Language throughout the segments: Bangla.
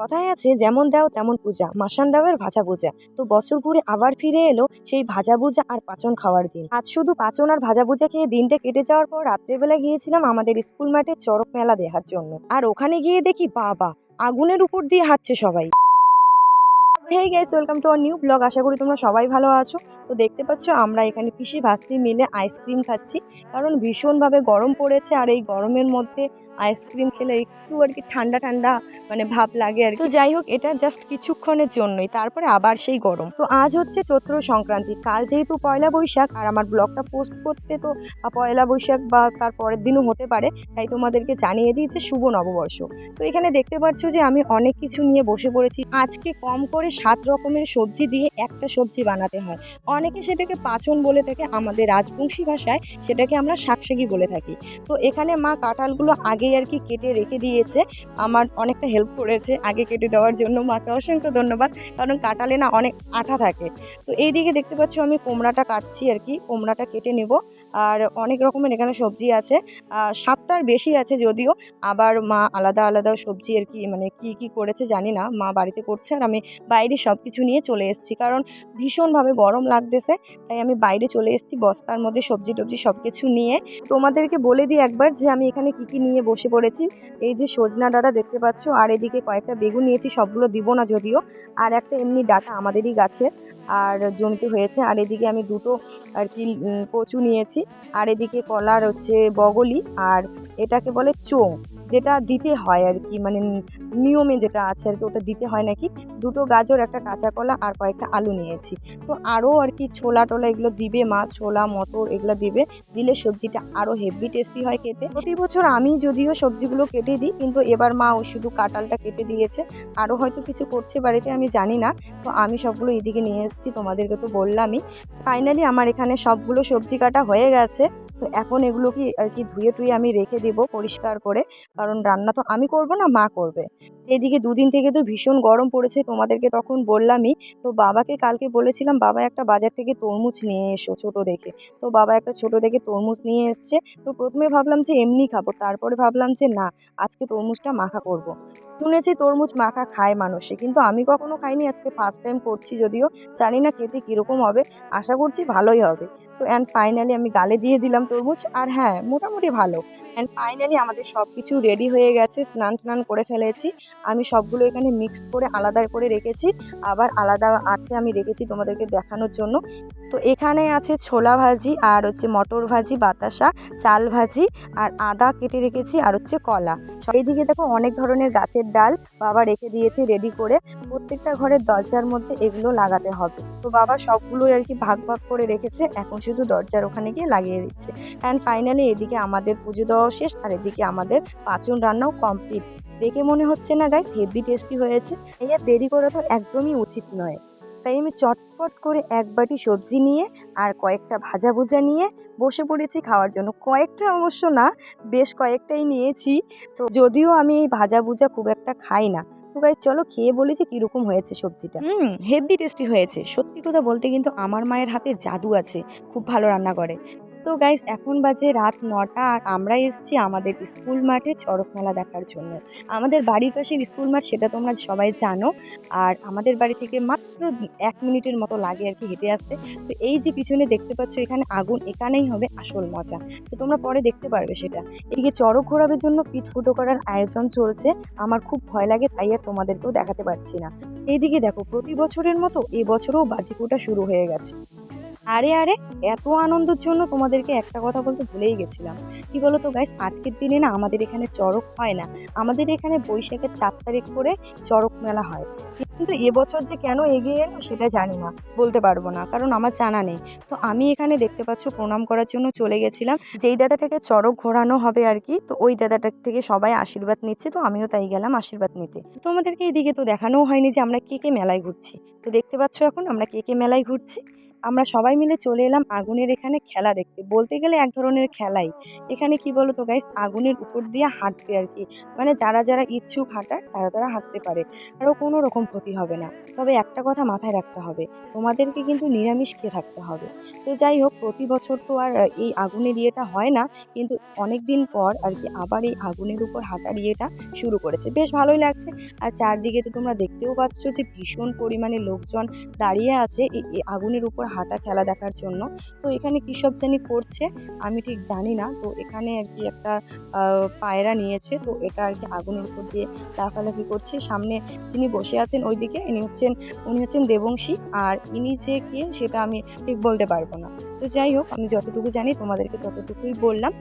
কথায় আছে, যেমন দাও, তেমন পূজা। মাসান দাওয়ের ভাজা ভুজা তো বছর ঘুরে আবার ফিরে এলো সেই ভাজা ভুজা আর পাচন খাওয়ার দিন। আজ শুধু পাচন আর ভাজা ভুজা খেয়ে দিনটা কেটে যাওয়ার পর রাত্রেবেলা গিয়েছিলাম আমাদের স্কুল মাঠে চড়ক মেলা দেখার জন্য। আর ওখানে গিয়ে দেখি, বাবা, আগুনের উপর দিয়ে হাঁটছে সবাই। Hey guys welcome to our new blog আশা করি তোমরা সবাই ভালো আছো। তো দেখতে পাচ্ছ, আমরা এখানে পিসি ভাস্তি মিলে আইসক্রিম খাচ্ছি। কারণ ভীষণভাবে গরম পড়েছে আর এই গরমের মধ্যে আইসক্রিম খেলে একটু আর কি ঠান্ডা ঠান্ডা মানে ভাব লাগে আর কি। তো যাই হোক এটা জাস্ট কিছুক্ষণের জন্যই তারপরে আবার সেই গরম। তো আজ হচ্ছে চৈত্র সংক্রান্তি কাল যেহেতু পয়লা বৈশাখ আর আমার ব্লগটা পোস্ট করতে তো পয়লা বৈশাখ বা তার পরের দিনও হতে পারে তাই তোমাদেরকে জানিয়ে দিয়েছে শুভ নববর্ষ। তো এখানে দেখতে পাচ্ছ যে আমি অনেক কিছু নিয়ে বসে পড়েছি। আজকে কম করে সাত রকমের সবজি দিয়ে একটা সবজি বানাতে হয়। অনেকে সেটাকে পাচন বলে থাকে আমাদের রাজবংশী ভাষায় সেটাকে আমরা শাকসাগি বলে থাকি। তো এখানে মা কাঁঠালগুলো আগেই আর কি কেটে রেখে দিয়েছে। আমার অনেকটা হেল্প করেছে আগে কেটে দেওয়ার জন্য। মাকে অসংখ্য ধন্যবাদ, কারণ কাটালে না অনেক আঠা থাকে। তো এই দিকে দেখতে পাচ্ছ আমি কোমড়াটা কাটছি আর কি, কোমড়াটা কেটে নেব। আর অনেক রকমের এখানে সবজি আছে। সাতটার বেশি আছে যদিও, আবার মা আলাদা আলাদা সবজি আর কি মানে কি কি করেছে জানি না। মা বাড়িতে করছে আর আমি বাইরে সব কিছু নিয়ে চলে এসেছি, কারণ ভীষণভাবে গরম লাগতেছে। তাই আমি বাইরে চলে এসেছি, বস্তার মধ্যে সবজি টবজি সব কিছু নিয়ে। তোমাদেরকে বলে দিই একবার যে আমি এখানে কি কি নিয়ে বসে পড়েছি। এই যে সজনা ডাটা দেখতে পাচ্ছ, আর এদিকে কয়েকটা বেগুন নিয়েছি, সবগুলো দিব না যদিও। আর একটা এমনি ডাটা আমাদেরই গাছের আর জমিতে হয়েছে। আর এদিকে আমি দুটো আর কি কচু নিয়েছি। আর এদিকে কলার হচ্ছে বগলি, আর এটাকে বলে চোং যেটা দিতে হয় আর কি মানে নিয়মে যেটা আছে আর কি, ওটা দিতে হয় নাকি? দুটো গাজর, একটা কাঁচা কলা আর কয়েকটা আলু নিয়েছি। তো আরও আর কি ছোলা টোলা এগুলো দিবে মা, ছোলা, মটর এগুলো দিবে। দিলে সবজিটা আরও হেভি টেস্টি হয় খেতে। প্রতি বছর আমি যদিও সবজিগুলো কেটে দিই, কিন্তু এবার মা ও শুধু কাঁঠালটা কেটে দিয়েছে। আরও হয়তো কিছু করছে বাড়িতে, আমি জানি না। তো আমি সবগুলো এদিকে নিয়ে এসেছি, তোমাদেরকে তো বললামই। ফাইনালি আমার এখানে সবগুলো সবজি কাটা হয়ে গেছে। তো এখন এগুলো কি, আর কি ধুয়ে টুয়ে আমি রেখে দেবো পরিষ্কার করে, কারণ রান্না তো আমি করব না, মা করবে। এদিকে দুদিন থেকে তো ভীষণ গরম পড়েছে, তোমাদেরকে তখন বললামই, তো বাবাকে কালকে বলেছিলাম, বাবা একটা বাজার থেকে তরমুজ নিয়ে এসো ছোট দেখে। তো বাবা একটা ছোট দেখে তরমুজ নিয়ে এসছে, তো প্রথমে ভাবলাম যে এমনি খাব, তারপরে ভাবলাম যে না, আজকে তরমুজটা মাখা করব। শুনেছি তরমুজ মাখা খায় মানুষে, কিন্তু আমি কখনো খাইনি, আজকে ফার্স্ট টাইম করছি যদিও, জানি না খেতে কীরকম হবে, আশা করছি ভালোই হবে। তো অ্যান্ড ফাইনালি আমি গালে দিয়ে দিলাম তরমুজ আর হ্যাঁ মোটামুটি ভালো। অ্যান্ড ফাইনালি আমাদের সব কিছু রেডি হয়ে গেছে, স্নান টান করে ফেলেছি। আমি সবগুলো এখানে মিক্সড করে আলাদা করে রেখেছি। আবার আলাদা আছে আমি রেখেছি তোমাদেরকে দেখানোর জন্য। তো এখানে আছে ছোলা ভাজি আর হচ্ছে মটর ভাজি, বাতাসা, চাল ভাজি আর আদা কেটে রেখেছি আর হচ্ছে কলা। এইদিকে দেখো অনেক ধরনের গাছের ডাল বাবা রেখে দিয়েছে রেডি করে। প্রত্যেকটা ঘরের দরজার মধ্যে এগুলো লাগাতে হবে। তো বাবা সবগুলোই আর কি ভাগ ভাগ করে রেখেছে, এখন শুধু দরজার ওখানে গিয়ে লাগিয়ে দিচ্ছে। অ্যান্ড ফাইনালি এদিকে আমাদের পুজো দেওয়া শেষ, আর এদিকে আমাদের পাঁচন রান্নাও কমপ্লিট দেখে মনে হচ্ছে না গাইস হেভি টেস্টি হয়েছে। এই আর দেরি করা তো একদমই উচিত নয়। তাই আমি চটপট করে এক বাটি সবজি নিয়ে আর কয়েকটা ভাজা ভুজা নিয়ে বসে পড়েছি খাওয়ার জন্য। কয়েকটা অবশ্য না, বেশ কয়েকটাই নিয়েছি। তো যদিও আমি এই ভাজা ভুজা খুব একটা খাই না। তো গাইজ চলো খেয়ে বলি যে কীরকম হয়েছে সবজিটা। হুম হেভি টেস্টি হয়েছে। সত্যি কথা বলতে কিন্তু আমার মায়ের হাতে জাদু আছে। খুব ভালো রান্না করে। তো গাইস এখন বাজে রাত নটা আর আমরা এসছি আমাদের স্কুল মাঠে চড়ক মেলা দেখার জন্য। আমাদের বাড়ির পাশের স্কুল মাঠ, সেটা তোমরা সবাই জানো। আর আমাদের বাড়ি থেকে মাত্র এক মিনিটের মতো লাগে আর কি হেঁটে আসতে। তো এই যে পিছনে দেখতে পাচ্ছ এখানে আগুন, এখানেই হবে আসল মজা। তো তোমরা পরে দেখতে পারবে সেটা। এদিকে চড়ক ঘোরাবের জন্য পিঠ ফুটো করার আয়োজন চলছে। আমার খুব ভয় লাগে, তাই আর তোমাদেরকেও দেখাতে পারছি না। এইদিকে দেখো, প্রতি বছরের মতো এবছরও বাজি ফোটা শুরু হয়ে গেছে। আরে আরে, এত আনন্দের জন্য তোমাদেরকে একটা কথা বলতে ভুলেই গেছিলাম। কি বলো তো গাইস আজকের দিনে না আমাদের এখানে চড়ক হয় না। আমাদের এখানে বৈশাখের চার তারিখ করে চড়ক মেলা হয়। কিন্তু এবছর যে কেন এগিয়ে এলো সেটা জানি না, বলতে পারব না, কারণ আমার জানা নেই। তো আমি এখানে দেখতে পাচ্ছ প্রণাম করার জন্য চলে গেছিলাম। যেই দাদাটাকে চড়ক ঘোরানো হবে আর কি, তো ওই দাদাটার থেকে সবাই আশীর্বাদ নিচ্ছে, তো আমিও তাই গেলাম আশীর্বাদ নিতে। তোমাদেরকে এদিকে তো দেখানোও হয়নি যে আমরা কে কে মেলায় ঘুরছি। তো দেখতে পাচ্ছ এখন আমরা কে কে মেলায় ঘুরছি। আমরা সবাই মিলে চলে এলাম আগুনের এখানে খেলা দেখতে। বলতে গেলে এক ধরনের খেলাই। এখানে কি বলো তো গাইস আগুনের উপর দিয়ে হাঁটবে আর কি। মানে যারা যারা ইচ্ছুক হাঁটার, তারা তারা হাঁটতে পারে। আরও কোনো রকম ক্ষতি হবে না। তবে একটা কথা মাথায় রাখতে হবে, তোমাদেরকে কিন্তু নিরামিষ খেয়ে থাকতে হবে। তো যাই হোক, প্রতি বছর তো আর এই আগুনের ইয়েটা হয় না, কিন্তু অনেক দিন পর আর কি আবার এই আগুনের উপর হাঁটার ইয়েটা শুরু করেছে। বেশ ভালোই লাগছে। আর চারদিকে তো তোমরা দেখতেও পাচ্ছ যে ভীষণ পরিমাণে লোকজন দাঁড়িয়ে আছে। এই আগুনের উপর হাঁটা খেলা দেখার জন্য। তো এখানে কী সব জানি করছে, আমি ঠিক জানি না। তো এখানে আর কি একটা পায়রা নিয়েছে। তো এটা আর কি আগুনের উপর দিয়ে লাফালাফি করছে। সামনে যিনি বসে আছেন ওইদিকে, ইনি হচ্ছেন, উনি হচ্ছেন দেবংশী। আর ইনি যে কে, সেটা আমি ঠিক বলতে পারব না। তো যাই হোক, আমি যতটুকু জানি, তোমাদেরকে ততটুকুই বললাম।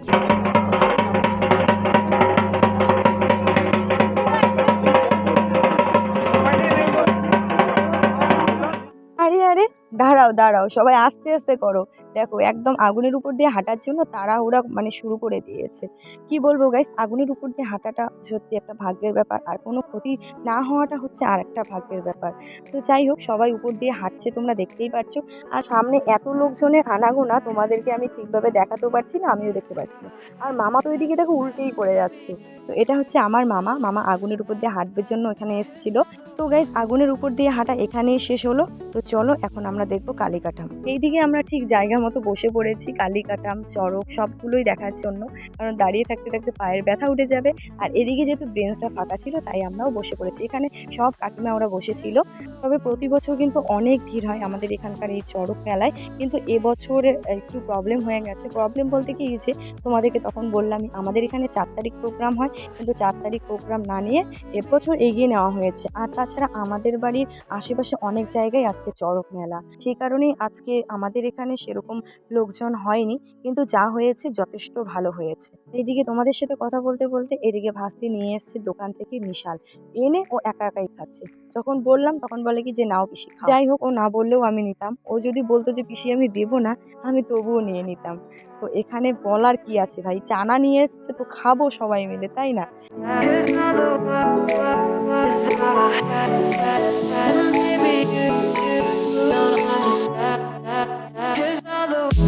দাঁড়াও দাঁড়াও, সবাই আস্তে আস্তে করো। দেখো, একদম আগুনের উপর দিয়ে হাঁটার জন্য তাড়াহুড়া মানে শুরু করে দিয়েছে। কি বলব গাইস আগুনের উপর দিয়ে হাঁটাটা সত্যি একটা ভাগ্যের ব্যাপার। আর কোনো ক্ষতি না হওয়াটা হচ্ছে আর একটা ভাগ্যের ব্যাপার। তো যাই হোক, সবাই উপর দিয়ে হাঁটছে, তোমরা দেখতেই পাচ্ছ আর সামনে এত লোকজনের আনাগোনা, তোমাদেরকে আমি ঠিকভাবে দেখাতেও পারছি না, আমিও দেখতে পাচ্ছি না। আর মামা তো ওইদিকে দেখো উল্টেই পড়ে যাচ্ছে। তো এটা হচ্ছে আমার মামা। মামা আগুনের উপর দিয়ে হাঁটবার জন্য এখানে এসেছিল। তো গাইস আগুনের উপর দিয়ে হাঁটা এখানেই শেষ হলো। তো চলো, এখন আমরা দেখব কালীকাঠাম। এইদিকে আমরা ঠিক জায়গা মতো বসে পড়েছি, কালীকাঠাম, চড়ক, সবগুলোই দেখার জন্য। কারণ দাঁড়িয়ে থাকতে থাকতে পায়ের ব্যথা উঠে যাবে। আর এদিকে যেহেতু ব্রেঞ্চটা ফাঁকা ছিল, তাই আমরাও বসে পড়েছি। এখানে সব কাকিমা ওরা বসেছিল। তবে প্রতি বছর কিন্তু অনেক ভিড় হয় আমাদের এখানকার এই চড়ক মেলায়। কিন্তু এবছর একটু প্রবলেম হয়ে গেছে। প্রবলেম বলতে কি যে তোমাদেরকে তখন বললামই আমাদের এখানে চার তারিখ প্রোগ্রাম হয়। কিন্তু চার তারিখ প্রোগ্রাম না নিয়ে এবছর এগিয়ে নেওয়া হয়েছে। আর তাছাড়া আমাদের বাড়ির আশেপাশে অনেক জায়গায় আজকে চড়ক মেলা। সেই কারণেই আজকে আমাদের এখানে সেরকম লোকজন হয়নি কিন্তু যা হয়েছে যথেষ্ট ভালো হয়েছে। এদিকে তোমাদের সাথে কথা বলতে বলতে এদিকে ভাস্তি নিয়ে এসছে দোকান থেকে মিশাল। এনে ও একা একাই খাচ্ছে। যখন বললাম তখন বলে কি যে নাও পিসি যাই হোক ও না বললেও আমি নিতাম। ও যদি বলতো যে পিসি আমি দেবো না আমি তবুও নিয়ে নিতাম। তো এখানে বলার কি আছে ভাই? চানা নিয়ে এসছে তো খাব সবাই মিলে তাই না?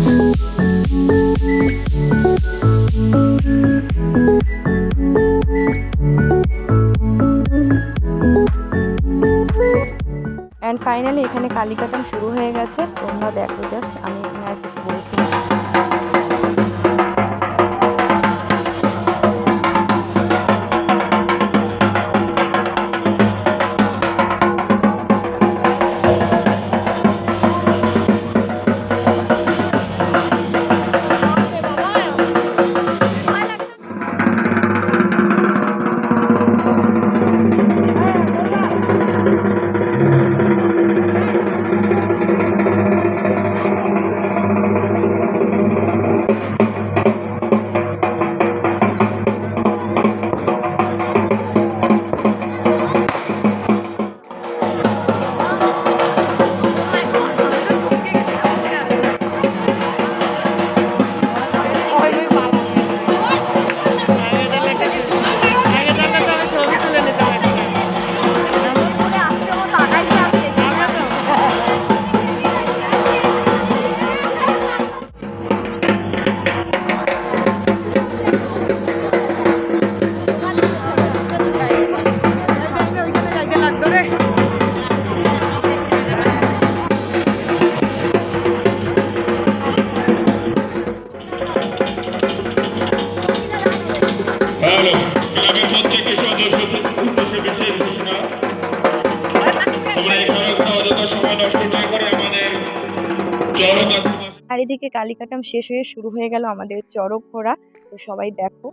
অ্যান্ড ফাইনালি এখানে কালিকাটাম শুরু হয়ে গেছে। তোমরা দেখো জাস্ট আমি এখানে আর কিছু বলছি না। কালিকাটাম শেষ হয়ে শুরু হয়ে গেল আমাদের চড়ক ঘোরা তো সবাই দেখো।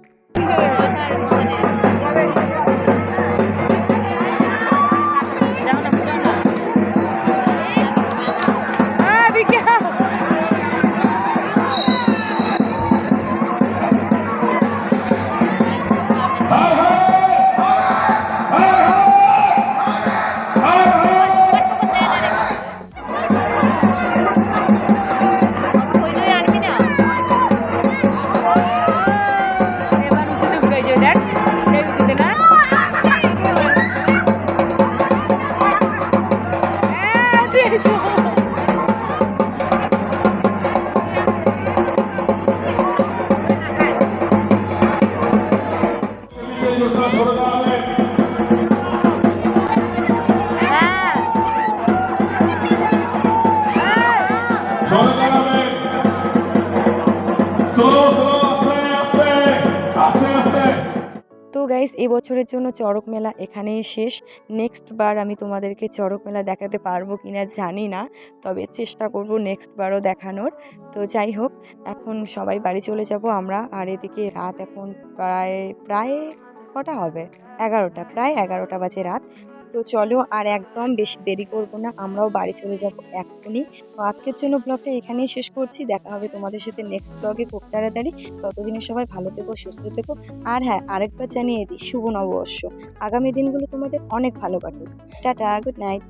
Slow, slow. গাইস এই বছরের জন্য চড়ক মেলা এখানেই শেষ। নেক্সট বার আমি তোমাদেরকে চড়ক মেলা দেখাতে পারব কি না জানি না, তবে চেষ্টা করব নেক্সট বারও দেখানোর। তো যাই হোক, এখন সবাই বাড়ি চলে যাব আমরা, আর এদিকে রাত এখন প্রায় প্রায় কটা হবে? এগারোটা, প্রায় এগারোটা বাজে রাত। তো চলো আর একদম বেশি দেরি করব না, আমরাও বাড়ি চলে যাব এখনই তো আজকের জন্য ব্লগটা এখানেই শেষ করছি, দেখা হবে তোমাদের সাথে নেক্সট ব্লগে খুব তাড়াতাড়ি। ততদিনে সবাই ভালো থেকো, সুস্থ থেকো। আর হ্যাঁ আরেকবার জানিয়ে দিই, শুভ নববর্ষ। আগামী দিনগুলো তোমাদের অনেক ভালো কাটুক। Tata good night